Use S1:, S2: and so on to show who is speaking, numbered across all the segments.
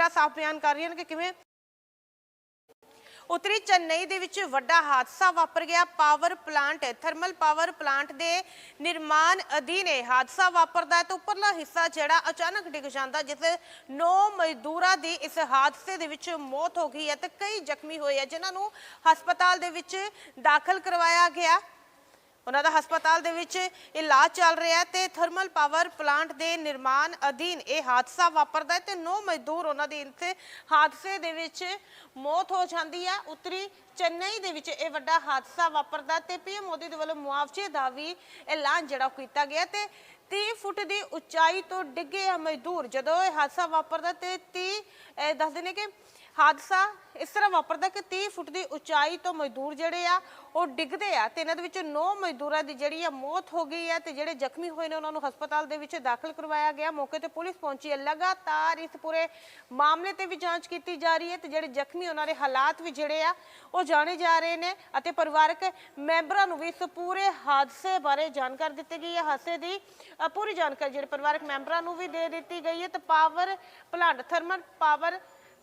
S1: ਤਸਵੀਰਾਂ ਸਾਫ਼ ਬਿਆਨ ਕਰ ਰਹੀਆਂ ਨੇ ਕਿ ਕਿਵੇਂ ਉੱਤਰੀ ਚੇਨਈ ਦੇ ਵਿੱਚ ਵੱਡਾ ਹਾਦਸਾ ਵਾਪਰ ਗਿਆ। Power plant, thermal power plant ਦੇ ਨਿਰਮਾਣ ਅਧੀਨ ਇਹ ਹਾਦਸਾ ਵਾਪਰਦਾ ਹੈ ਤੇ ਉੱਪਰਲਾ ਹਿੱਸਾ ਜਿਹੜਾ ਅਚਾਨਕ ਡਿੱਗ ਜਾਂਦਾ, ਜਿਸ 9 ਮਜ਼ਦੂਰਾਂ ਦੀ ਇਸ ਹਾਦਸੇ ਦੇ ਵਿੱਚ ਮੌਤ ਹੋ ਗਈ ਹੈ ਤੇ ਕਈ ਜ਼ਖਮੀ ਹੋਏ ਆ, ਜਿਨ੍ਹਾਂ ਨੂੰ ਹਸਪਤਾਲ ਦੇ ਵਿੱਚ ਦਾਖਲ ਕਰਵਾਇਆ ਗਿਆ। ਉਹਨਾਂ ਦਾ ਹਸਪਤਾਲ ਦੇ ਵਿੱਚ ਇਲਾਜ ਚੱਲ ਰਿਹਾ ਹੈ ਤੇ ਥਰਮਲ ਪਾਵਰ ਪਲਾਂਟ ਦੇ ਨਿਰਮਾਣ ਅਧੀਨ ਇਹ ਹਾਦਸਾ ਵਾਪਰਦਾ ਹੈ ਤੇ 9 ਮਜ਼ਦੂਰ ਉਹਨਾਂ ਦੀ ਇੱਥੇ ਹਾਦਸੇ ਦੇ ਵਿੱਚ ਮੌਤ ਹੋ ਜਾਂਦੀ ਹੈ। ਉੱਤਰੀ ਚੇਨਈ ਦੇ ਵਿੱਚ ਇਹ ਵੱਡਾ ਹਾਦਸਾ ਵਾਪਰਦਾ ਤੇ ਪੀਐਮ ਮੋਦੀ ਦੇ ਵੱਲੋਂ ਮੁਆਵਜ਼ੇ ਦਾ ਵੀ ਐਲਾਨ ਜਿਹੜਾ ਉਹ ਕੀਤਾ ਗਿਆ ਤੇ 30 ਫੁੱਟ ਦੀ ਉਚਾਈ ਤੋਂ ਡਿੱਗੇ ਆ ਮਜ਼ਦੂਰ। ਜਦੋਂ ਇਹ ਹਾਦਸਾ ਵਾਪਰਦਾ ਤੇ 30 ਇਹ ਦੱਸਦੇ ਨੇ ਕਿ ਹਾਦਸਾ ਇਸ ਤਰ੍ਹਾਂ ਵਾਪਰਦਾ ਕਿ 30 ਫੁੱਟ ਦੀ ਉਚਾਈ ਤੋਂ ਮਜ਼ਦੂਰ ਜਿਹੜੇ ਆ, ਉਹ ਡਿੱਗਦੇ ਆ ਤੇ ਇਹਨਾਂ ਦੇ ਵਿੱਚ 9 ਮਜ਼ਦੂਰਾਂ ਦੀ ਜਿਹੜੀ ਆ ਮੌਤ ਹੋ ਗਈ ਹੈ ਤੇ ਜਿਹੜੇ ਜ਼ਖਮੀ ਹੋਏ ਨੇ ਉਹਨਾਂ ਨੂੰ ਹਸਪਤਾਲ ਦੇ ਵਿੱਚ ਦਾਖਲ ਕਰਵਾਇਆ ਗਿਆ। ਮੌਕੇ ਤੇ ਪੁਲਿਸ ਪਹੁੰਚੀ ਹੈ। ਲਗਾਤਾਰ ਇਸ ਪੂਰੇ ਮਾਮਲੇ ਤੇ ਵੀ ਜਾਂਚ ਕੀਤੀ ਜਾ ਰਹੀ ਹੈ ਤੇ ਜਿਹੜੇ ਜ਼ਖਮੀ ਉਹਨਾਂ ਦੇ ਹਾਲਾਤ ਵੀ ਜਿਹੜੇ ਆ, ਉਹ ਜਾਣੇ ਜਾ ਰਹੇ ਨੇ ਅਤੇ ਪਰਿਵਾਰਕ ਮੈਂਬਰਾਂ ਨੂੰ ਵੀ ਇਸ ਪੂਰੇ ਹਾਦਸੇ ਬਾਰੇ ਜਾਣਕਾਰੀ ਦਿੱਤੀ ਗਈ ਹੈ। ਹਾਦਸੇ ਦੀ ਪੂਰੀ ਜਾਣਕਾਰੀ ਜਿਹੜੇ ਪਰਿਵਾਰਕ ਮੈਂਬਰਾਂ ਨੂੰ ਵੀ ਦੇ ਦਿੱਤੀ ਗਈ ਹੈ। ਤੇ power plant, thermal power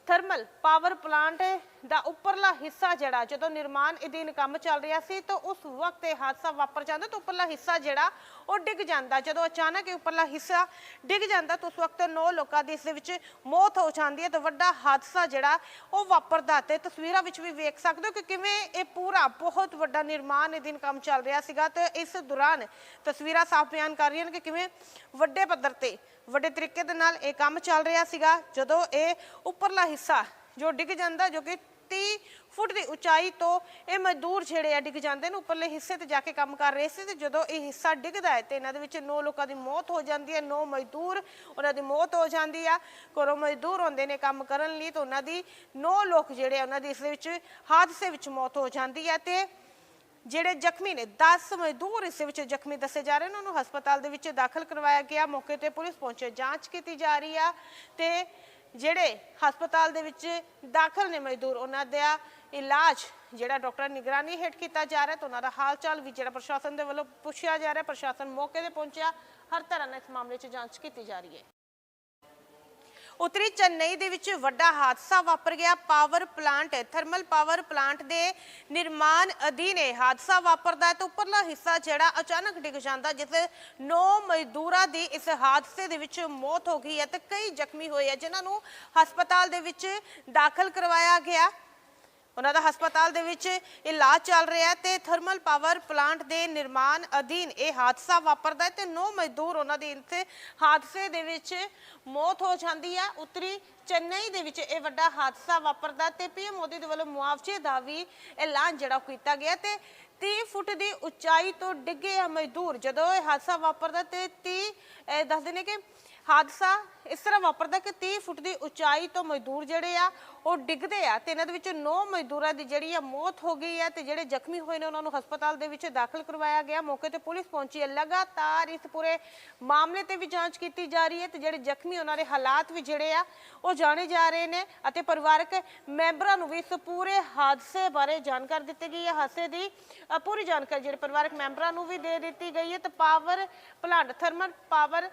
S1: thermal power plant ਦਾ ਉੱਪਰਲਾ ਹਿੱਸਾ ਜਿਹੜਾ, ਜਦੋਂ ਨਿਰਮਾਣ ਅਧੀਨ ਕੰਮ ਚੱਲ ਰਿਹਾ ਸੀ, ਤਾਂ ਉਸ ਵਕਤ ਇਹ ਹਾਦਸਾ ਵਾਪਰ ਜਾਂਦਾ ਤਾਂ ਉੱਪਰਲਾ ਹਿੱਸਾ ਜਿਹੜਾ ਉਹ ਡਿੱਗ ਜਾਂਦਾ। ਜਦੋਂ ਅਚਾਨਕ ਇਹ ਉੱਪਰਲਾ ਹਿੱਸਾ ਡਿੱਗ ਜਾਂਦਾ, ਤਾਂ ਉਸ ਵਕਤ ਨੌ ਲੋਕਾਂ ਦੀ ਇਸ ਦੇ ਵਿੱਚ ਮੌਤ ਹੋ ਜਾਂਦੀ ਹੈ ਤਾਂ ਵੱਡਾ ਹਾਦਸਾ ਜਿਹੜਾ ਉਹ ਵਾਪਰਦਾ ਤੇ ਤਸਵੀਰਾਂ ਵਿੱਚ ਵੀ ਵੇਖ ਸਕਦੇ ਹੋ ਕਿ ਕਿਵੇਂ ਇਹ ਪੂਰਾ ਬਹੁਤ ਵੱਡਾ ਨਿਰਮਾਣ ਅਧੀਨ ਕੰਮ ਚੱਲ ਰਿਹਾ ਸੀਗਾ ਤੇ ਇਸ ਦੌਰਾਨ ਤਸਵੀਰਾਂ ਸਾਫ਼ ਬਿਆਨ ਕਰ ਰਹੀਆਂ ਨੇ ਕਿ ਕਿਵੇਂ ਵੱਡੇ ਪੱਧਰ ਤੇ, ਵੱਡੇ ਤਰੀਕੇ ਦੇ ਨਾਲ ਇਹ ਕੰਮ ਚੱਲ ਰਿਹਾ ਸੀਗਾ। ਜਦੋਂ ਇਹ ਉੱਪਰਲਾ ਹਿੱਸਾ ਜੋ ਡਿੱਗ ਜਾਂਦਾ, ਜੋ ਕਿ 30 ਫੁੱਟ ਦੀ ਉਚਾਈ ਤੋਂ ਇਹ ਮਜ਼ਦੂਰ ਜਿਹੜੇ ਆ ਡਿੱਗ ਜਾਂਦੇ ਨੇ, ਉੱਪਰਲੇ ਹਿੱਸੇ ਤੇ ਜਾ ਕੇ ਕੰਮ ਕਰ ਰਹੇ ਸੀ ਤੇ ਜਦੋਂ ਇਹ ਹਿੱਸਾ ਡਿੱਗਦਾ ਹੈ ਤੇ ਇਹਨਾਂ ਦੇ ਵਿੱਚ 9 ਲੋਕਾਂ ਦੀ ਮੌਤ ਹੋ ਜਾਂਦੀ ਹੈ 9 ਮਜ਼ਦੂਰ ਉਹਨਾਂ ਦੀ ਮੌਤ ਹੋ ਜਾਂਦੀ ਆ। ਘਰੋਂ ਮਜ਼ਦੂਰ ਹੁੰਦੇ ਨੇ ਕੰਮ ਕਰਨ ਲਈ ਤਾਂ ਉਹਨਾਂ ਦੀ 9 ਲੋਕ ਜਿਹੜੇ ਉਹਨਾਂ ਦੀ ਇਸ ਦੇ ਵਿੱਚ ਹਾਦਸੇ ਵਿੱਚ ਮੌਤ ਹੋ ਜਾਂਦੀ ਹੈ ਤੇ ਜਿਹੜੇ ਜ਼ਖਮੀ ਨੇ 10 ਮਜ਼ਦੂਰ ਇਸ ਵਿੱਚ ਜ਼ਖਮੀ ਦੱਸੇ ਜਾ ਰਹੇ ਨੇ, ਉਹਨਾਂ ਨੂੰ ਹਸਪਤਾਲ ਦੇ ਵਿੱਚ ਦਾਖਲ ਕਰਵਾਇਆ ਗਿਆ। ਮੌਕੇ ਤੇ ਪੁਲਿਸ ਪਹੁੰਚੇ, ਜਾਂਚ ਕੀਤੀ ਜਾ ਰਹੀ ਆ ਤੇ ਜਿਹੜੇ ਹਸਪਤਾਲ ਦੇ ਵਿੱਚ ਦਾਖਲ ਨੇ ਮਜ਼ਦੂਰ, ਉਹਨਾਂ ਦਾ ਇਲਾਜ ਜਿਹੜਾ ਡਾਕਟਰ ਨਿਗਰਾਨੀ ਹੇਠ ਕੀਤਾ ਜਾ ਰਿਹਾ ਤੇ ਉਹਨਾਂ ਦਾ ਹਾਲ ਚਾਲ ਵੀ ਜਿਹੜਾ ਪ੍ਰਸ਼ਾਸਨ ਦੇ ਵੱਲੋਂ ਪੁੱਛਿਆ ਜਾ ਰਿਹਾ, ਪ੍ਰਸ਼ਾਸਨ ਮੌਕੇ ਤੇ ਪਹੁੰਚਿਆ। ਹਰ ਤਰ੍ਹਾਂ ਨਾਲ ਇਸ ਮਾਮਲੇ 'ਚ ਜਾਂਚ ਕੀਤੀ ਜਾ ਰਹੀ ਹੈ। ਉੱਤਰੀ ਚੇਨਈ ਦੇ ਵਿੱਚ ਵੱਡਾ ਹਾਦਸਾ ਵਾਪਰ ਗਿਆ। Power plant, thermal power plant ਦੇ ਨਿਰਮਾਣ ਅਧੀਨ ਇਹ ਹਾਦਸਾ ਵਾਪਰਦਾ ਹੈ ਤੇ ਉੱਪਰਲਾ ਹਿੱਸਾ ਜਿਹੜਾ ਅਚਾਨਕ ਡਿੱਗ ਜਾਂਦਾ ਜਿਸ 9 ਮਜ਼ਦੂਰਾਂ ਦੀ ਇਸ ਹਾਦਸੇ ਦੇ ਵਿੱਚ ਮੌਤ ਹੋ ਗਈ ਹੈ ਤੇ ਕਈ ਜ਼ਖਮੀ ਹੋਏ ਆ, ਜਿਨ੍ਹਾਂ ਨੂੰ ਹਸਪਤਾਲ ਦੇ ਵਿੱਚ ਦਾਖਲ ਕਰਵਾਇਆ ਗਿਆ। ਉਹਨਾਂ ਦਾ ਹਸਪਤਾਲ ਦੇ ਵਿੱਚ ਇਲਾਜ ਚੱਲ ਰਿਹਾ ਹੈ ਤੇ ਥਰਮਲ ਪਾਵਰ ਪਲਾਂਟ ਦੇ ਨਿਰਮਾਣ ਅਧੀਨ ਇਹ ਹਾਦਸਾ ਵਾਪਰਦਾ ਹੈ ਤੇ 9 ਮਜ਼ਦੂਰ ਉਹਨਾਂ ਦੀ ਇੱਥੇ ਹਾਦਸੇ ਦੇ ਵਿੱਚ ਮੌਤ ਹੋ ਜਾਂਦੀ ਹੈ। ਉੱਤਰੀ ਚੇਨਈ ਦੇ ਵਿੱਚ ਇਹ ਵੱਡਾ ਹਾਦਸਾ ਵਾਪਰਦਾ ਤੇ ਪੀਐਮ ਮੋਦੀ ਦੇ ਵੱਲੋਂ ਮੁਆਵਜ਼ੇ ਦਾ ਵੀ ਐਲਾਨ ਜਿਹੜਾ ਉਹ ਕੀਤਾ ਗਿਆ ਤੇ 30 ਫੁੱਟ ਦੀ ਉਚਾਈ ਤੋਂ ਡਿੱਗੇ ਆ ਮਜ਼ਦੂਰ। ਜਦੋਂ ਇਹ ਹਾਦਸਾ ਵਾਪਰਦਾ ਤੇ 30 ਦੱਸਦੇ ਨੇ ਕਿ ਹਾਦਸਾ ਇਸ ਤਰ੍ਹਾਂ ਵਾਪਰਦਾ ਕਿ 30 ਫੁੱਟ ਦੀ ਉਚਾਈ ਤੋਂ ਮਜ਼ਦੂਰ ਜਿਹੜੇ ਆ, ਉਹ ਡਿੱਗਦੇ ਆ ਤੇ ਇਹਨਾਂ ਦੇ ਵਿੱਚ 9 ਮਜ਼ਦੂਰਾਂ ਦੀ ਜਿਹੜੀ ਆ ਮੌਤ ਹੋ ਗਈ ਹੈ ਤੇ ਜਿਹੜੇ ਜ਼ਖਮੀ ਹੋਏ ਨੇ ਉਹਨਾਂ ਨੂੰ ਹਸਪਤਾਲ ਦੇ ਵਿੱਚ ਦਾਖਲ ਕਰਵਾਇਆ ਗਿਆ। ਮੌਕੇ ਤੇ ਪੁਲਿਸ ਪਹੁੰਚੀ ਹੈ। ਲਗਾਤਾਰ ਇਸ ਪੂਰੇ ਮਾਮਲੇ ਤੇ ਵੀ ਜਾਂਚ ਕੀਤੀ ਜਾ ਰਹੀ ਹੈ ਤੇ ਜਿਹੜੇ ਜ਼ਖਮੀ ਉਹਨਾਂ ਦੇ ਹਾਲਾਤ ਵੀ ਜਿਹੜੇ ਆ, ਉਹ ਜਾਣੇ ਜਾ ਰਹੇ ਨੇ ਅਤੇ ਪਰਿਵਾਰਕ ਮੈਂਬਰਾਂ ਨੂੰ ਵੀ ਇਸ ਪੂਰੇ ਹਾਦਸੇ ਬਾਰੇ ਜਾਣਕਾਰੀ ਦਿੱਤੀ ਗਈ ਹੈ। ਹਾਦਸੇ ਦੀ ਪੂਰੀ ਜਾਣਕਾਰੀ ਜਿਹੜੇ ਪਰਿਵਾਰਕ ਮੈਂਬਰਾਂ ਨੂੰ ਵੀ ਦੇ ਦਿੱਤੀ ਗਈ ਹੈ। ਤੇ power plant, thermal power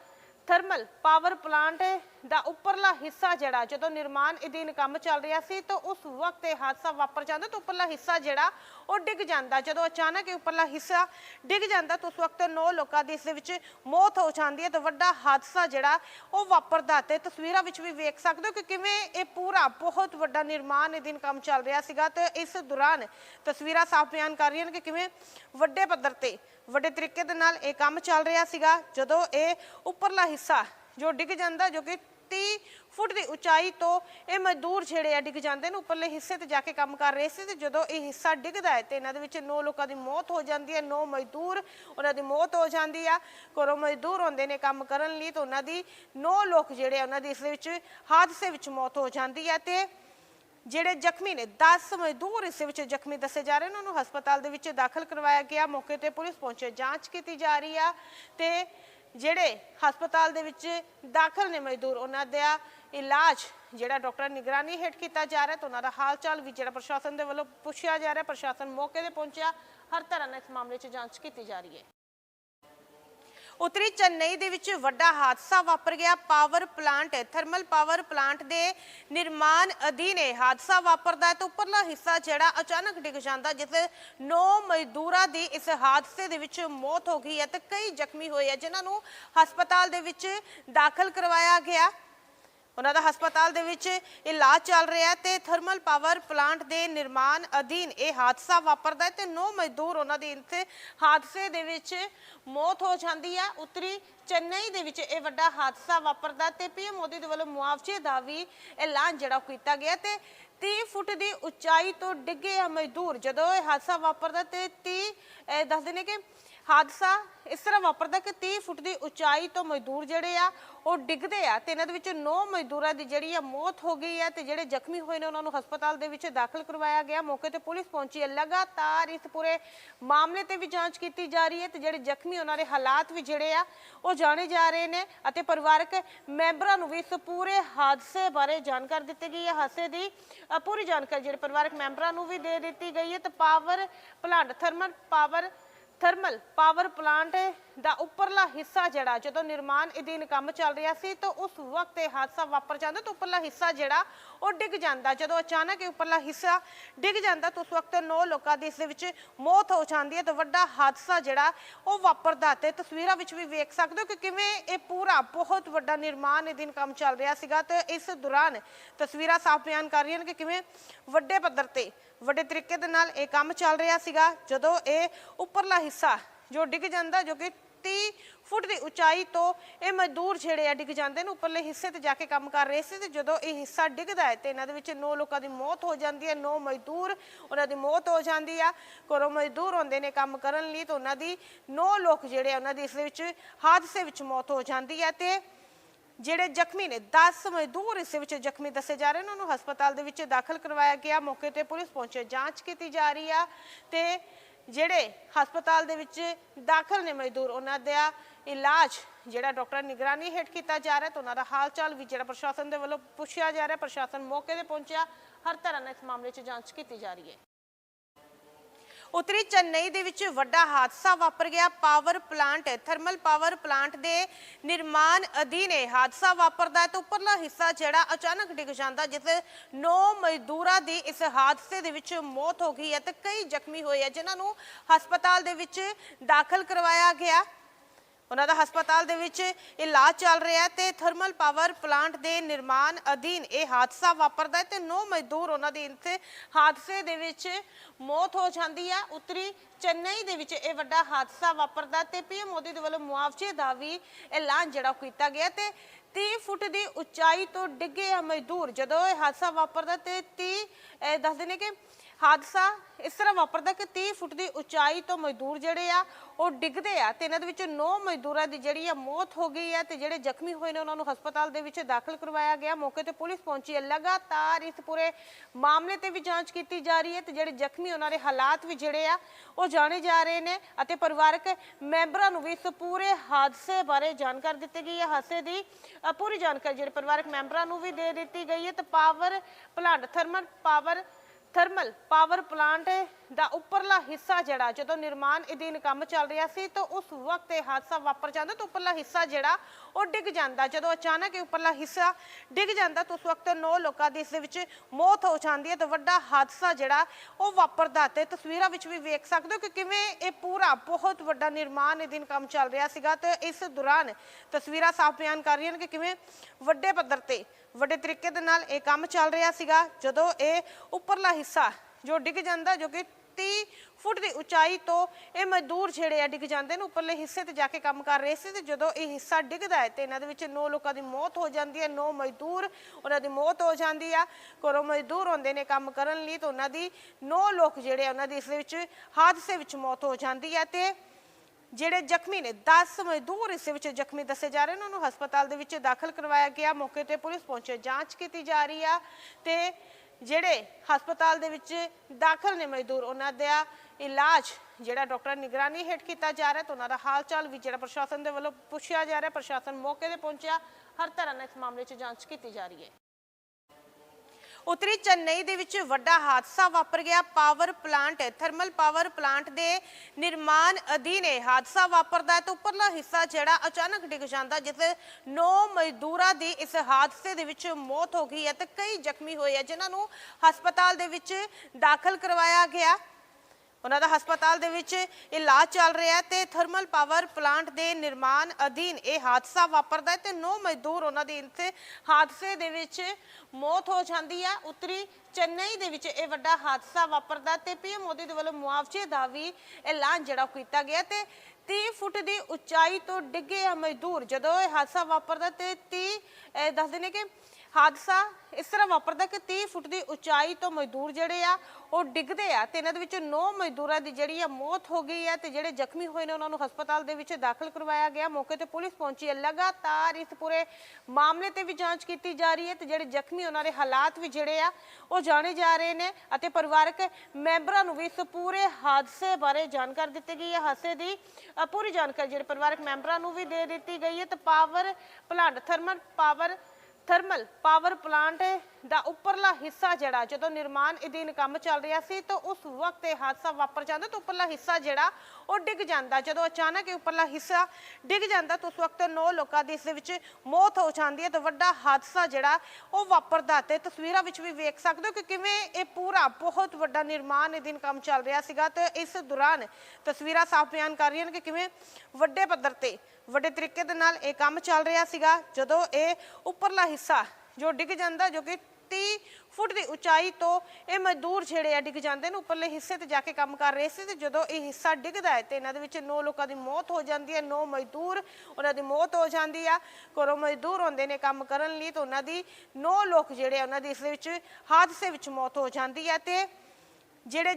S1: thermal power plant ਦਾ ਉੱਪਰਲਾ ਹਿੱਸਾ ਜਿਹੜਾ, ਜਦੋਂ ਨਿਰਮਾਣ ਅਧੀਨ ਕੰਮ ਚੱਲ ਰਿਹਾ ਸੀ, ਤਾਂ ਉਸ ਵਕਤ ਇਹ ਹਾਦਸਾ ਵਾਪਰ ਜਾਂਦਾ ਤਾਂ ਉੱਪਰਲਾ ਹਿੱਸਾ ਜਿਹੜਾ, ਉਹ ਡਿੱਗ ਜਾਂਦਾ। ਜਦੋਂ ਅਚਾਨਕ ਇਹ ਉੱਪਰਲਾ ਹਿੱਸਾ ਡਿੱਗ ਜਾਂਦਾ, ਤਾਂ ਉਸ ਵਕਤ ਨੌ ਲੋਕਾਂ ਦੀ ਇਸ ਦੇ ਵਿੱਚ ਮੌਤ ਹੋ ਜਾਂਦੀ ਹੈ ਤਾਂ ਵੱਡਾ ਹਾਦਸਾ ਜਿਹੜਾ, ਉਹ ਵਾਪਰਦਾ ਤੇ ਤਸਵੀਰਾਂ ਵਿੱਚ ਵੀ ਵੇਖ ਸਕਦੇ ਹੋ ਕਿ ਕਿਵੇਂ ਇਹ ਪੂਰਾ ਬਹੁਤ ਵੱਡਾ ਨਿਰਮਾਣ ਅਧੀਨ ਕੰਮ ਚੱਲ ਰਿਹਾ ਸੀਗਾ ਤੇ ਇਸ ਦੌਰਾਨ ਤਸਵੀਰਾਂ ਸਾਫ਼ ਬਿਆਨ ਕਰ ਰਹੀਆਂ ਨੇ ਕਿ ਕਿਵੇਂ ਵੱਡੇ ਪੱਧਰ ਤੇ, ਵੱਡੇ ਤਰੀਕੇ ਦੇ ਨਾਲ ਇਹ ਕੰਮ ਚੱਲ ਰਿਹਾ ਸੀਗਾ। ਜਦੋਂ ਇਹ ਉੱਪਰਲਾ ਹਿੱਸਾ ਜੋ ਡਿੱਗ ਜਾਂਦਾ, ਜੋ ਕਿ 30 ਫੁੱਟ ਦੀ ਉਚਾਈ ਤੋਂ ਇਹ ਮਜ਼ਦੂਰ ਜਿਹੜੇ ਆ ਡਿੱਗ ਜਾਂਦੇ ਨੇ, ਉੱਪਰਲੇ ਹਿੱਸੇ ਤੇ ਜਾ ਕੇ ਕੰਮ ਕਰ ਰਹੇ ਸੀ ਤੇ ਜਦੋਂ ਇਹ ਹਿੱਸਾ ਡਿੱਗਦਾ ਹੈ ਤੇ ਇਹਨਾਂ ਦੇ ਵਿੱਚ 9 ਲੋਕਾਂ ਦੀ ਮੌਤ ਹੋ ਜਾਂਦੀ ਹੈ 9 ਮਜ਼ਦੂਰ ਉਹਨਾਂ ਦੀ ਮੌਤ ਹੋ ਜਾਂਦੀ ਆ। ਘਰੋਂ ਮਜ਼ਦੂਰ ਹੁੰਦੇ ਨੇ ਕੰਮ ਕਰਨ ਲਈ ਤਾਂ ਉਹਨਾਂ ਦੀ 9 ਲੋਕ ਜਿਹੜੇ ਉਹਨਾਂ ਦੀ ਇਸ ਦੇ ਵਿੱਚ ਹਾਦਸੇ ਵਿੱਚ ਮੌਤ ਹੋ ਜਾਂਦੀ ਹੈ ਤੇ ਜਿਹੜੇ ਜ਼ਖਮੀ ਨੇ 10 ਮਜ਼ਦੂਰ ਇਸ ਵਿੱਚ ਜ਼ਖਮੀ ਦੱਸੇ ਜਾ ਰਹੇ ਨੇ, ਉਹਨਾਂ ਨੂੰ ਹਸਪਤਾਲ ਦੇ ਵਿੱਚ ਦਾਖਲ ਕਰਵਾਇਆ ਗਿਆ। ਮੌਕੇ ਤੇ ਪੁਲਿਸ ਪਹੁੰਚੇ, ਜਾਂਚ ਕੀਤੀ ਜਾ ਰਹੀ ਆ ਤੇ ਜਿਹੜੇ ਹਸਪਤਾਲ ਦੇ ਵਿੱਚ ਦਾਖਲ ਨੇ ਮਜ਼ਦੂਰ, ਉਹਨਾਂ ਦਾ ਇਲਾਜ ਜਿਹੜਾ ਡਾਕਟਰ ਨਿਗਰਾਨੀ ਹੇਠ ਕੀਤਾ ਜਾ ਰਿਹਾ ਤੇ ਉਹਨਾਂ ਦਾ ਹਾਲ ਚਾਲ ਵੀ ਜਿਹੜਾ ਪ੍ਰਸ਼ਾਸਨ ਦੇ ਵੱਲੋਂ ਪੁੱਛਿਆ ਜਾ ਰਿਹਾ, ਪ੍ਰਸ਼ਾਸਨ ਮੌਕੇ ਤੇ ਪਹੁੰਚਿਆ। ਹਰ ਤਰ੍ਹਾਂ ਨਾਲ ਇਸ ਮਾਮਲੇ 'ਚ ਜਾਂਚ ਕੀਤੀ ਜਾ ਰਹੀ ਹੈ। ਉੱਤਰੀ ਚੇਨਈ ਦੇ ਵਿੱਚ ਵੱਡਾ ਹਾਦਸਾ ਵਾਪਰ ਗਿਆ। Power plant, thermal power plant ਦੇ ਨਿਰਮਾਣ ਅਧੀਨ ਇਹ ਹਾਦਸਾ ਵਾਪਰਦਾ ਹੈ ਤਾਂ ਉੱਪਰਲਾ ਹਿੱਸਾ ਜਿਹੜਾ ਅਚਾਨਕ ਡਿੱਗ ਜਾਂਦਾ, ਜਿਸ 9 ਮਜ਼ਦੂਰਾਂ ਦੀ ਇਸ ਹਾਦਸੇ ਦੇ ਵਿੱਚ ਮੌਤ ਹੋ ਗਈ ਹੈ ਤੇ ਕਈ ਜ਼ਖਮੀ ਹੋਏ ਆ, ਜਿਨ੍ਹਾਂ ਨੂੰ ਹਸਪਤਾਲ ਦੇ ਵਿੱਚ ਦਾਖਲ ਕਰਵਾਇਆ ਗਿਆ। ਉਹਨਾਂ ਦਾ ਹਸਪਤਾਲ ਦੇ ਵਿੱਚ ਇਲਾਜ ਚੱਲ ਰਿਹਾ ਹੈ ਤੇ ਥਰਮਲ ਪਾਵਰ ਪਲਾਂਟ ਦੇ ਨਿਰਮਾਣ ਅਧੀਨ ਇਹ ਹਾਦਸਾ ਵਾਪਰਦਾ ਹੈ ਤੇ 9 ਮਜ਼ਦੂਰ ਉਹਨਾਂ ਦੀ ਇੱਥੇ ਹਾਦਸੇ ਦੇ ਵਿੱਚ ਮੌਤ ਹੋ ਜਾਂਦੀ ਹੈ। ਉੱਤਰੀ ਚੇਨਈ ਦੇ ਵਿੱਚ ਇਹ ਵੱਡਾ ਹਾਦਸਾ ਵਾਪਰਦਾ ਤੇ ਪੀਐਮ ਮੋਦੀ ਦੇ ਵੱਲੋਂ ਮੁਆਵਜ਼ੇ ਦਾ ਵੀ ਐਲਾਨ ਜਿਹੜਾ ਉਹ ਕੀਤਾ ਗਿਆ ਤੇ 30 ਫੁੱਟ ਦੀ ਉਚਾਈ ਤੋਂ ਡਿੱਗੇ ਆ ਮਜ਼ਦੂਰ। ਜਦੋਂ ਇਹ ਹਾਦਸਾ ਵਾਪਰਦਾ ਤੇ 30 ਦੱਸਦੇ ਨੇ ਕਿ ਹਾਦਸਾ ਇਸ ਤਰ੍ਹਾਂ ਵਾਪਰਦਾ ਕਿ 30 ਫੁੱਟ ਦੀ ਉਚਾਈ ਤੋਂ ਮਜ਼ਦੂਰ ਜਿਹੜੇ ਆ, ਉਹ ਡਿੱਗਦੇ ਆ ਤੇ ਇਹਨਾਂ ਦੇ ਵਿੱਚ 9 ਮਜ਼ਦੂਰਾਂ ਦੀ ਜਿਹੜੀ ਆ ਮੌਤ ਹੋ ਗਈ ਆ ਤੇ ਜਿਹੜੇ ਜ਼ਖਮੀ ਹੋਏ ਨੇ ਉਹਨਾਂ ਨੂੰ ਹਸਪਤਾਲ ਦੇ ਵਿੱਚ ਦਾਖਲ ਕਰਵਾਇਆ ਗਿਆ। ਮੌਕੇ ਤੇ ਪੁਲਿਸ ਪਹੁੰਚੀ ਹੈ। ਲਗਾਤਾਰ ਇਸ ਪੂਰੇ ਮਾਮਲੇ ਤੇ ਵੀ ਜਾਂਚ ਕੀਤੀ ਜਾ ਰਹੀ ਹੈ ਤੇ ਜਿਹੜੇ ਜ਼ਖਮੀ ਉਹਨਾਂ ਦੇ ਹਾਲਾਤ ਵੀ ਜਿਹੜੇ ਆ, ਉਹ ਜਾਣੇ ਜਾ ਰਹੇ ਨੇ ਅਤੇ ਪਰਿਵਾਰਕ ਮੈਂਬਰਾਂ ਨੂੰ ਵੀ ਇਸ ਪੂਰੇ ਹਾਦਸੇ ਬਾਰੇ ਜਾਣਕਾਰੀ ਦਿੱਤੀ ਗਈ ਹੈ। ਹਾਦਸੇ ਦੀ ਪੂਰੀ ਜਾਣਕਾਰੀ ਜਿਹੜੇ ਪਰਿਵਾਰਕ ਮੈਂਬਰਾਂ ਨੂੰ ਵੀ ਦੇ ਦਿੱਤੀ ਗਈ ਹੈ ਤੇ power plant, thermal power thermal power plant ਦਾ ਉੱਪਰਲਾ ਹਿੱਸਾ ਜਿਹੜਾ, ਜਦੋਂ ਨਿਰਮਾਣ ਅਧੀਨ ਕੰਮ ਚੱਲ ਰਿਹਾ ਸੀ, ਤਾਂ ਉਸ ਵਕਤ ਇਹ ਹਾਦਸਾ ਵਾਪਰ ਜਾਂਦਾ ਤਾਂ ਉੱਪਰਲਾ ਹਿੱਸਾ ਜਿਹੜਾ, ਉਹ ਡਿੱਗ ਜਾਂਦਾ। ਜਦੋਂ ਅਚਾਨਕ ਇਹ ਉੱਪਰਲਾ ਹਿੱਸਾ ਡਿੱਗ ਜਾਂਦਾ ਤਾਂ ਉਸ ਵਕਤ ਨੌ ਲੋਕਾਂ ਦੀ ਇਸ ਦੇ ਵਿੱਚ ਮੌਤ ਹੋ ਜਾਂਦੀ ਹੈ ਤਾਂ ਵੱਡਾ ਹਾਦਸਾ ਜਿਹੜਾ, ਉਹ ਵਾਪਰਦਾ ਤੇ ਤਸਵੀਰਾਂ ਵਿੱਚ ਵੀ ਵੇਖ ਸਕਦੇ ਹੋ ਕਿ ਕਿਵੇਂ ਇਹ ਪੂਰਾ ਬਹੁਤ ਵੱਡਾ ਨਿਰਮਾਣ ਅਧੀਨ ਕੰਮ ਚੱਲ ਰਿਹਾ ਸੀਗਾ ਤੇ ਇਸ ਦੌਰਾਨ ਤਸਵੀਰਾਂ ਸਾਫ਼ ਬਿਆਨ ਕਰ ਰਹੀਆਂ ਨੇ ਕਿ ਕਿਵੇਂ ਵੱਡੇ ਪੱਧਰ ਤੇ, ਵੱਡੇ ਤਰੀਕੇ ਦੇ ਨਾਲ ਇਹ ਕੰਮ ਚੱਲ ਰਿਹਾ ਸੀਗਾ। ਜਦੋਂ ਇਹ ਉੱਪਰਲਾ ਹਿੱਸਾ ਜੋ ਡਿੱਗ ਜਾਂਦਾ, ਜੋ ਕਿ 30 ਫੁੱਟ ਦੀ ਉਚਾਈ ਤੋਂ ਇਹ ਮਜ਼ਦੂਰ ਜਿਹੜੇ ਆ ਡਿੱਗ ਜਾਂਦੇ ਨੇ, ਉੱਪਰਲੇ ਹਿੱਸੇ ਤੇ ਜਾ ਕੇ ਕੰਮ ਕਰ ਰਹੇ ਸੀ ਤੇ ਜਦੋਂ ਇਹ ਹਿੱਸਾ ਡਿੱਗਦਾ ਹੈ ਤੇ ਇਹਨਾਂ ਦੇ ਵਿੱਚ 9 ਲੋਕਾਂ ਦੀ ਮੌਤ ਹੋ ਜਾਂਦੀ ਹੈ 9 ਮਜ਼ਦੂਰ ਉਹਨਾਂ ਦੀ ਮੌਤ ਹੋ ਜਾਂਦੀ ਆ। ਘਰੋਂ ਮਜ਼ਦੂਰ ਹੁੰਦੇ ਨੇ ਕੰਮ ਕਰਨ ਲਈ ਤਾਂ ਉਹਨਾਂ ਦੀ 9 ਲੋਕ ਜਿਹੜੇ ਆ, ਉਹਨਾਂ ਦੀ ਇਸ ਵਿੱਚ ਹਾਦਸੇ ਵਿੱਚ ਮੌਤ ਹੋ ਜਾਂਦੀ ਹੈ ਤੇ ਜਿਹੜੇ ਜ਼ਖਮੀ ਨੇ 10 ਮਜ਼ਦੂਰ ਇਸ ਵਿੱਚ ਜ਼ਖਮੀ ਦੱਸੇ ਜਾ ਰਹੇ ਨੇ, ਉਹਨਾਂ ਨੂੰ ਹਸਪਤਾਲ ਦੇ ਵਿੱਚ ਦਾਖਲ ਕਰਵਾਇਆ ਗਿਆ। ਮੌਕੇ ਤੇ ਪੁਲਿਸ ਪਹੁੰਚੇ, ਜਾਂਚ ਕੀਤੀ ਜਾ ਰਹੀ ਆ ਤੇ ਜਿਹੜੇ ਹਸਪਤਾਲ ਦੇ ਵਿੱਚ ਦਾਖਲ ਨੇ ਮਜ਼ਦੂਰ, ਉਹਨਾਂ ਦਾ ਇਲਾਜ ਜਿਹੜਾ ਡਾਕਟਰ ਨਿਗਰਾਨੀ ਹੇਠ ਕੀਤਾ ਜਾ ਰਿਹਾ ਤੇ ਉਹਨਾਂ ਦਾ ਹਾਲ ਚਾਲ ਵੀ ਜਿਹੜਾ ਪ੍ਰਸ਼ਾਸਨ ਦੇ ਵੱਲੋਂ ਪੁੱਛਿਆ ਜਾ ਰਿਹਾ, ਪ੍ਰਸ਼ਾਸਨ ਮੌਕੇ ਤੇ ਪਹੁੰਚਿਆ। ਹਰ ਤਰ੍ਹਾਂ ਨਾਲ ਇਸ ਮਾਮਲੇ 'ਚ ਜਾਂਚ ਕੀਤੀ ਜਾ ਰਹੀ ਹੈ। ਉੱਤਰੀ ਚੇਨਈ ਦੇ ਵਿੱਚ ਵੱਡਾ ਹਾਦਸਾ ਵਾਪਰ ਗਿਆ। Power plant, thermal power plant ਦੇ ਨਿਰਮਾਣ ਅਧੀਨ ਇਹ ਹਾਦਸਾ ਵਾਪਰਦਾ ਹੈ ਤਾਂ ਉੱਪਰਲਾ ਹਿੱਸਾ ਜਿਹੜਾ ਅਚਾਨਕ ਡਿੱਗ ਜਾਂਦਾ, ਜਿਸ ਨੌ ਮਜ਼ਦੂਰਾਂ ਦੀ ਇਸ ਹਾਦਸੇ ਦੇ ਵਿੱਚ ਮੌਤ ਹੋ ਗਈ ਹੈ ਤੇ ਕਈ ਜ਼ਖਮੀ ਹੋਏ ਆ, ਜਿਨ੍ਹਾਂ ਨੂੰ ਹਸਪਤਾਲ ਦੇ ਵਿੱਚ ਦਾਖਲ ਕਰਵਾਇਆ ਗਿਆ। ਉਹਨਾਂ ਦਾ ਹਸਪਤਾਲ ਦੇ ਵਿੱਚ ਇਲਾਜ ਚੱਲ ਰਿਹਾ ਹੈ ਤੇ ਥਰਮਲ ਪਾਵਰ ਪਲਾਂਟ ਦੇ ਨਿਰਮਾਣ ਅਧੀਨ ਇਹ ਹਾਦਸਾ ਵਾਪਰਦਾ ਹੈ ਤੇ 9 ਮਜ਼ਦੂਰ ਉਹਨਾਂ ਦੀ ਇੱਥੇ ਹਾਦਸੇ ਦੇ ਵਿੱਚ ਮੌਤ ਹੋ ਜਾਂਦੀ ਹੈ। ਉੱਤਰੀ ਚੇਨਈ ਦੇ ਵਿੱਚ ਇਹ ਵੱਡਾ ਹਾਦਸਾ ਵਾਪਰਦਾ ਤੇ ਪੀਐਮ ਮੋਦੀ ਦੇ ਵੱਲੋਂ ਮੁਆਵਜ਼ੇ ਦਾ ਵੀ ਐਲਾਨ ਜਿਹੜਾ ਉਹ ਕੀਤਾ ਗਿਆ ਤੇ 30 ਫੁੱਟ ਦੀ ਉਚਾਈ ਤੋਂ ਡਿੱਗੇ ਆ ਮਜ਼ਦੂਰ। ਜਦੋਂ ਇਹ ਹਾਦਸਾ ਵਾਪਰਦਾ ਤੇ 30 ਇਹ ਦੱਸਦੇ ਨੇ ਕਿ ਹਾਦਸਾ ਇਸ ਤਰ੍ਹਾਂ ਵਾਪਰਦਾ ਕਿ 30 ਫੁੱਟ ਦੀ ਉਚਾਈ ਤੋਂ ਮਜ਼ਦੂਰ ਜਿਹੜੇ ਆ, ਉਹ ਡਿੱਗਦੇ ਆ ਤੇ ਇਹਨਾਂ ਦੇ ਵਿੱਚ 9 ਮਜ਼ਦੂਰਾਂ ਦੀ ਜਿਹੜੀ ਆ ਮੌਤ ਹੋ ਗਈ ਹੈ ਤੇ ਜਿਹੜੇ ਜ਼ਖਮੀ ਹੋਏ ਨੇ ਉਹਨਾਂ ਨੂੰ ਹਸਪਤਾਲ ਦੇ ਵਿੱਚ ਦਾਖਲ ਕਰਵਾਇਆ ਗਿਆ। ਮੌਕੇ ਤੇ ਪੁਲਿਸ ਪਹੁੰਚੀ ਹੈ। ਲਗਾਤਾਰ ਇਸ ਪੂਰੇ ਮਾਮਲੇ ਤੇ ਵੀ ਜਾਂਚ ਕੀਤੀ ਜਾ ਰਹੀ ਹੈ ਤੇ ਜਿਹੜੇ ਜ਼ਖਮੀ ਉਹਨਾਂ ਦੇ ਹਾਲਾਤ ਵੀ ਜਿਹੜੇ ਆ, ਉਹ ਜਾਣੇ ਜਾ ਰਹੇ ਨੇ ਅਤੇ ਪਰਿਵਾਰਕ ਮੈਂਬਰਾਂ ਨੂੰ ਵੀ ਇਸ ਪੂਰੇ ਹਾਦਸੇ ਬਾਰੇ ਜਾਣਕਾਰੀ ਦਿੱਤੀ ਗਈ ਹੈ। ਹਾਦਸੇ ਦੀ ਪੂਰੀ ਜਾਣਕਾਰੀ ਜਿਹੜੇ ਪਰਿਵਾਰਕ ਮੈਂਬਰਾਂ ਨੂੰ ਵੀ ਦੇ ਦਿੱਤੀ ਗਈ ਹੈ। ਤੇ power plant, thermal power thermal power plant ਦਾ ਉੱਪਰਲਾ ਹਿੱਸਾ ਜਿਹੜਾ, ਜਦੋਂ ਨਿਰਮਾਣ ਅਧੀਨ ਕੰਮ ਚੱਲ ਰਿਹਾ ਸੀ ਤਾਂ ਉਸ ਵਕਤ ਇਹ ਹਾਦਸਾ ਵਾਪਰ ਜਾਂਦਾ ਤਾਂ ਉੱਪਰਲਾ ਹਿੱਸਾ ਜਿਹੜਾ, ਉਹ ਡਿੱਗ ਜਾਂਦਾ। ਜਦੋਂ ਅਚਾਨਕ ਇਹ ਉੱਪਰਲਾ ਹਿੱਸਾ ਡਿੱਗ ਜਾਂਦਾ ਤਾਂ ਉਸ ਵਕਤ 9 ਲੋਕਾਂ ਦੀ ਇਸ ਦੇ ਵਿੱਚ ਮੌਤ ਹੋ ਜਾਂਦੀ ਹੈ ਤੇ ਵੱਡਾ ਹਾਦਸਾ ਜਿਹੜਾ, ਉਹ ਵਾਪਰਦਾ ਤੇ ਤਸਵੀਰਾਂ ਵਿੱਚ ਵੀ ਵੇਖ ਸਕਦੇ ਹੋ ਕਿ ਕਿਵੇਂ ਇਹ ਪੂਰਾ ਬਹੁਤ ਵੱਡਾ ਨਿਰਮਾਣ ਅਧੀਨ ਕੰਮ ਚੱਲ ਰਿਹਾ ਸੀਗਾ ਤੇ ਇਸ ਦੌਰਾਨ ਤਸਵੀਰਾਂ ਸਾਫ਼ ਬਿਆਨ ਕਰ ਰਹੀਆਂ ਨੇ ਕਿ ਕਿਵੇਂ ਵੱਡੇ ਪੱਧਰ ਤੇ, ਵੱਡੇ ਤਰੀਕੇ ਦੇ ਨਾਲ ਇਹ ਕੰਮ ਚੱਲ ਰਿਹਾ ਸੀਗਾ। ਜਦੋਂ ਇਹ ਉੱਪਰਲਾ ਹਿੱਸਾ ਜੋ ਡਿੱਗ ਜਾਂਦਾ, ਜੋ ਕਿ 30 ਫੁੱਟ ਦੀ ਉਚਾਈ ਤੋਂ ਇਹ ਮਜ਼ਦੂਰ ਜਿਹੜੇ ਆ ਡਿੱਗ ਜਾਂਦੇ ਨੇ, ਉੱਪਰਲੇ ਹਿੱਸੇ ਤੇ ਜਾ ਕੇ ਕੰਮ ਕਰ ਰਹੇ ਸੀ ਤੇ ਜਦੋਂ ਇਹ ਹਿੱਸਾ ਡਿੱਗਦਾ ਹੈ ਤੇ ਇਹਨਾਂ ਦੇ ਵਿੱਚ 9 ਲੋਕਾਂ ਦੀ ਮੌਤ ਹੋ ਜਾਂਦੀ ਹੈ 9 ਮਜ਼ਦੂਰ ਉਹਨਾਂ ਦੀ ਮੌਤ ਹੋ ਜਾਂਦੀ ਆ। ਘਰੋਂ ਮਜ਼ਦੂਰ ਹੁੰਦੇ ਨੇ ਕੰਮ ਕਰਨ ਲਈ ਤਾਂ ਉਹਨਾਂ ਦੀ 9 ਲੋਕ ਜਿਹੜੇ ਆ, ਉਹਨਾਂ ਦੀ ਇਸ ਦੇ ਵਿੱਚ ਹਾਦਸੇ ਵਿੱਚ ਮੌਤ ਹੋ ਜਾਂਦੀ ਹੈ ਤੇ ਜਿਹੜੇ ਜ਼ਖਮੀ ਨੇ 10 ਮਜ਼ਦੂਰ ਇਸ ਵਿੱਚ ਜ਼ਖਮੀ ਦੱਸੇ ਜਾ ਰਹੇ ਨੇ, ਉਹਨਾਂ ਨੂੰ ਹਸਪਤਾਲ ਦੇ ਵਿੱਚ ਦਾਖਲ ਕਰਵਾਇਆ ਗਿਆ। ਮੌਕੇ ਤੇ ਪੁਲਿਸ ਪਹੁੰਚੇ, ਜਾਂਚ ਕੀਤੀ ਜਾ ਰਹੀ ਆ ਤੇ ਜਿਹੜੇ ਹਸਪਤਾਲ ਦੇ ਵਿੱਚ ਦਾਖਲ ਨੇ ਮਜ਼ਦੂਰ, ਉਹਨਾਂ ਦਾ ਇਲਾਜ ਜਿਹੜਾ ਡਾਕਟਰ ਨਿਗਰਾਨੀ ਹੇਠ ਕੀਤਾ ਜਾ ਰਿਹਾ ਤੇ ਉਹਨਾਂ ਦਾ ਹਾਲ ਚਾਲ ਵੀ ਜਿਹੜਾ ਪ੍ਰਸ਼ਾਸਨ ਦੇ ਵੱਲੋਂ ਪੁੱਛਿਆ ਜਾ ਰਿਹਾ, ਪ੍ਰਸ਼ਾਸਨ ਮੌਕੇ ਤੇ ਪਹੁੰਚਿਆ। ਹਰ ਤਰ੍ਹਾਂ ਨਾਲ ਇਸ ਮਾਮਲੇ 'ਚ ਜਾਂਚ ਕੀਤੀ ਜਾ ਰਹੀ ਹੈ। ਉੱਤਰੀ ਚੇਨਈ ਦੇ ਵਿੱਚ ਵੱਡਾ ਹਾਦਸਾ ਵਾਪਰ ਗਿਆ। Power plant, thermal power plant ਦੇ ਨਿਰਮਾਣ ਅਧੀਨ ਇਹ ਹਾਦਸਾ ਵਾਪਰਦਾ ਹੈ ਤਾਂ ਉੱਪਰਲਾ ਹਿੱਸਾ ਜਿਹੜਾ ਅਚਾਨਕ ਡਿੱਗ ਜਾਂਦਾ ਜਿਸ ਨੌ ਮਜ਼ਦੂਰਾਂ ਦੀ ਇਸ ਹਾਦਸੇ ਦੇ ਵਿੱਚ ਮੌਤ ਹੋ ਗਈ ਹੈ ਤੇ ਕਈ ਜ਼ਖਮੀ ਹੋਏ ਆ, ਜਿਨ੍ਹਾਂ ਨੂੰ ਹਸਪਤਾਲ ਦੇ ਵਿੱਚ ਦਾਖਲ ਕਰਵਾਇਆ ਗਿਆ। ਉਹਨਾਂ ਦਾ ਹਸਪਤਾਲ ਦੇ ਵਿੱਚ ਇਲਾਜ ਚੱਲ ਰਿਹਾ ਹੈ ਤੇ ਥਰਮਲ ਪਾਵਰ ਪਲਾਂਟ ਦੇ ਨਿਰਮਾਣ ਅਧੀਨ ਇਹ ਹਾਦਸਾ ਵਾਪਰਦਾ ਹੈ ਤੇ 9 ਮਜ਼ਦੂਰ ਉਹਨਾਂ ਦੀ ਇਸ ਹਾਦਸੇ ਦੇ ਵਿੱਚ ਮੌਤ ਹੋ ਜਾਂਦੀ ਹੈ। ਉੱਤਰੀ ਚੇਨਈ ਦੇ ਵਿੱਚ ਇਹ ਵੱਡਾ ਹਾਦਸਾ ਵਾਪਰਦਾ ਤੇ ਪੀਐਮ ਮੋਦੀ ਦੇ ਵੱਲੋਂ ਮੁਆਵਜ਼ੇ ਦਾ ਵੀ ਐਲਾਨ ਜਿਹੜਾ ਉਹ ਕੀਤਾ ਗਿਆ ਤੇ 30 ਫੁੱਟ ਦੀ ਉਚਾਈ ਤੋਂ ਡਿੱਗੇ ਆ ਮਜ਼ਦੂਰ। ਜਦੋਂ ਇਹ ਹਾਦਸਾ ਵਾਪਰਦਾ ਤੇ 30 ਦੱਸਦੇ ਨੇ ਕਿ ਹਾਦਸਾ ਇਸ ਤਰ੍ਹਾਂ ਵਾਪਰਦਾ ਕਿ 30 ਫੁੱਟ ਦੀ ਉਚਾਈ ਤੋਂ ਮਜ਼ਦੂਰ ਜਿਹੜੇ ਆ, ਉਹ ਡਿੱਗਦੇ ਆ ਤੇ ਇਹਨਾਂ ਦੇ ਵਿੱਚ 9 ਮਜ਼ਦੂਰਾਂ ਦੀ ਜਿਹੜੀ ਆ ਮੌਤ ਹੋ ਗਈ ਹੈ ਤੇ ਜਿਹੜੇ ਜ਼ਖਮੀ ਹੋਏ ਨੇ ਉਹਨਾਂ ਨੂੰ ਹਸਪਤਾਲ ਦੇ ਵਿੱਚ ਦਾਖਲ ਕਰਵਾਇਆ ਗਿਆ। ਮੌਕੇ ਤੇ ਪੁਲਿਸ ਪਹੁੰਚੀ ਹੈ। ਲਗਾਤਾਰ ਇਸ ਪੂਰੇ ਮਾਮਲੇ ਤੇ ਵੀ ਜਾਂਚ ਕੀਤੀ ਜਾ ਰਹੀ ਹੈ ਤੇ ਜਿਹੜੇ ਜ਼ਖਮੀ ਉਹਨਾਂ ਦੇ ਹਾਲਾਤ ਵੀ ਜਿਹੜੇ ਆ, ਉਹ ਜਾਣੇ ਜਾ ਰਹੇ ਨੇ ਅਤੇ ਪਰਿਵਾਰਕ ਮੈਂਬਰਾਂ ਨੂੰ ਵੀ ਇਸ ਪੂਰੇ ਹਾਦਸੇ ਬਾਰੇ ਜਾਣਕਾਰੀ ਦਿੱਤੀ ਗਈ ਹੈ। ਹਾਦਸੇ ਦੀ ਪੂਰੀ ਜਾਣਕਾਰੀ ਜਿਹੜੇ ਪਰਿਵਾਰਕ ਮੈਂਬਰਾਂ ਨੂੰ ਵੀ ਦੇ ਦਿੱਤੀ ਗਈ ਹੈ। ਤੇ power plant, thermal power thermal power plant ਦਾ ਉੱਪਰਲਾ ਹਿੱਸਾ ਜਿਹੜਾ, ਜਦੋਂ ਨਿਰਮਾਣ ਅਧੀਨ ਕੰਮ ਚੱਲ ਰਿਹਾ ਸੀ, ਤਾਂ ਉਸ ਵਕਤ ਇਹ ਹਾਦਸਾ ਵਾਪਰ ਜਾਂਦਾ ਤਾਂ ਉੱਪਰਲਾ ਹਿੱਸਾ ਜਿਹੜਾ, ਉਹ ਡਿੱਗ ਜਾਂਦਾ। ਜਦੋਂ ਅਚਾਨਕ ਇਹ ਉੱਪਰਲਾ ਹਿੱਸਾ ਡਿੱਗ ਜਾਂਦਾ, ਤਾਂ ਉਸ ਵਕਤ ਨੌ ਲੋਕਾਂ ਦੀ ਇਸ ਦੇ ਵਿੱਚ ਮੌਤ ਹੋ ਜਾਂਦੀ ਹੈ ਤਾਂ ਵੱਡਾ ਹਾਦਸਾ ਜਿਹੜਾ, ਉਹ ਵਾਪਰਦਾ ਤੇ ਤਸਵੀਰਾਂ ਵਿੱਚ ਵੀ ਵੇਖ ਸਕਦੇ ਹੋ ਕਿ ਕਿਵੇਂ ਇਹ ਪੂਰਾ ਬਹੁਤ ਵੱਡਾ ਨਿਰਮਾਣ ਅਧੀਨ ਕੰਮ ਚੱਲ ਰਿਹਾ ਸੀਗਾ ਤੇ ਇਸ ਦੌਰਾਨ ਤਸਵੀਰਾਂ ਸਾਫ਼ ਬਿਆਨ ਕਰ ਰਹੀਆਂ ਨੇ ਕਿ ਕਿਵੇਂ ਵੱਡੇ ਪੱਧਰ ਤੇ ਵੱਡੇ ਤਰੀਕੇ ਦੇ ਨਾਲ ਇਹ ਕੰਮ ਚੱਲ ਰਿਹਾ ਸੀਗਾ, ਜਦੋਂ ਇਹ ਉੱਪਰਲਾ ਹਿੱਸਾ ਜੋ ਡਿੱਗ ਜਾਂਦਾ, ਜੋ ਕਿ 30 ਫੁੱਟ ਦੀ ਉਚਾਈ ਤੋਂ ਇਹ ਮਜ਼ਦੂਰ ਜਿਹੜੇ ਆ ਡਿੱਗ ਜਾਂਦੇ ਨੇ, ਉੱਪਰਲੇ ਹਿੱਸੇ ਤੇ ਜਾ ਕੇ ਕੰਮ ਕਰ ਰਹੇ ਸੀ ਤੇ ਜਦੋਂ ਇਹ ਹਿੱਸਾ ਡਿੱਗਦਾ ਹੈ ਤੇ ਇਹਨਾਂ ਦੇ ਵਿੱਚ 9 ਲੋਕਾਂ ਦੀ ਮੌਤ ਹੋ ਜਾਂਦੀ ਹੈ 9 ਮਜ਼ਦੂਰ ਉਹਨਾਂ ਦੀ ਮੌਤ ਹੋ ਜਾਂਦੀ ਆ। ਘਰੋਂ ਮਜ਼ਦੂਰ ਹੁੰਦੇ ਨੇ ਕੰਮ ਕਰਨ ਲਈ ਤਾਂ ਉਹਨਾਂ ਦੀ 9 ਲੋਕ ਜਿਹੜੇ ਆ, ਉਹਨਾਂ ਦੀ ਇਸ ਦੇ ਵਿੱਚ ਹਾਦਸੇ ਵਿੱਚ ਮੌਤ ਹੋ ਜਾਂਦੀ ਹੈ ਤੇ ਜਿਹੜੇ